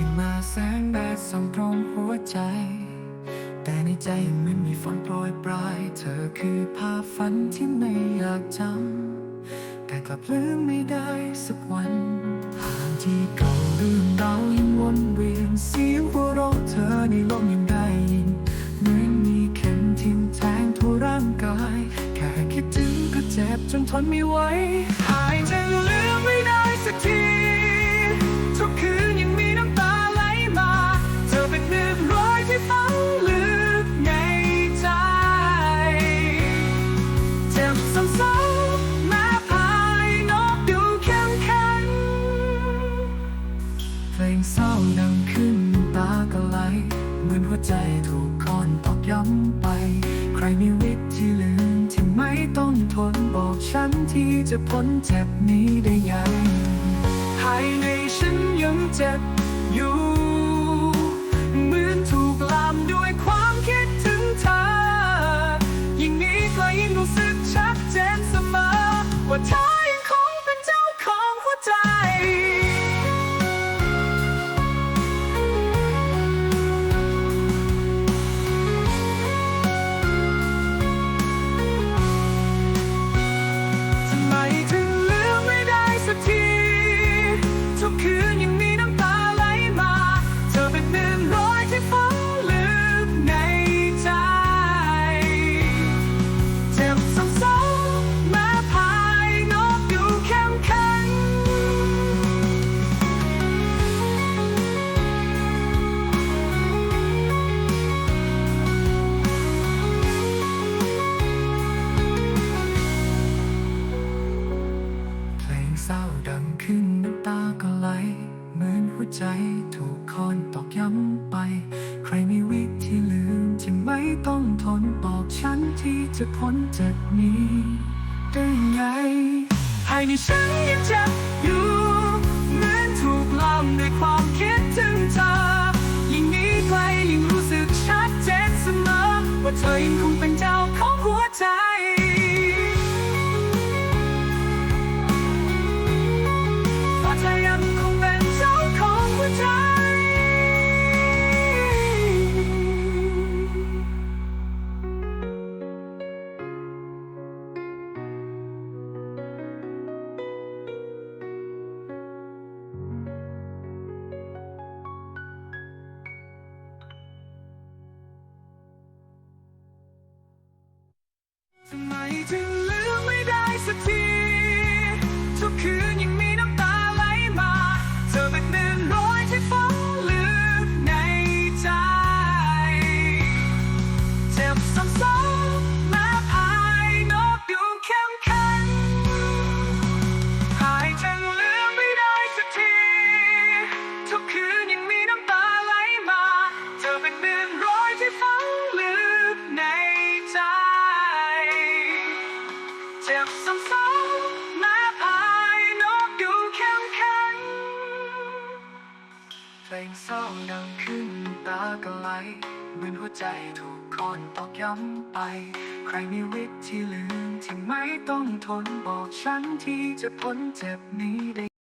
แสงแดดส่องตรงหัวใจ แต่ในใจยังไม่มีฝนโปรยปลาย เธอคือภาพฝันที่ไม่อยากจำแต่กลับลืมไม่ได้สักวันห่างที่เก่าเรื่องรายังวนเวียนเสียงหัวเราะเธอในลมยังได้ยินเหมือนมีเข็มทิ่มแทงทั่วร่างกาย แค่คิดถึงก็เจ็บจนทนไม่ไหวหายใจเหลือไม่ได้สักที ใจถูกค้อนตอกย้ำไป ใครมีวิธีลืมที่ไม่ต้องทนบอกฉันที่จะพ้นเจ็บนี้ได้ยังภายในฉันยังเจ็บอยู่ คอนตอกย้ำไป ใครมีวิธีลืมที่ไม่ต้องทนบอกฉันที่จะพ้นจากนี้ได้ไงภายในฉันยังเจ็บอยู่เหมือนถูกลามด้วยความคิดถึงเธอ ยิ่งหนี้ไกลยิ่งรู้สึกชัดเจนเสมอว่าเธอยังคงเป็นเจ้าของหัวใจ ทำไมถึงเลือกไม่ได้สักที เพลงเศร้าดังขึ้นตาก็ไหลเหมือนหัวใจถูกคนตอกย้ำไป ใครมีวิธีลืมที่ไม่ต้องทนบอกฉันที่จะพ้นเจ็บนี้ได้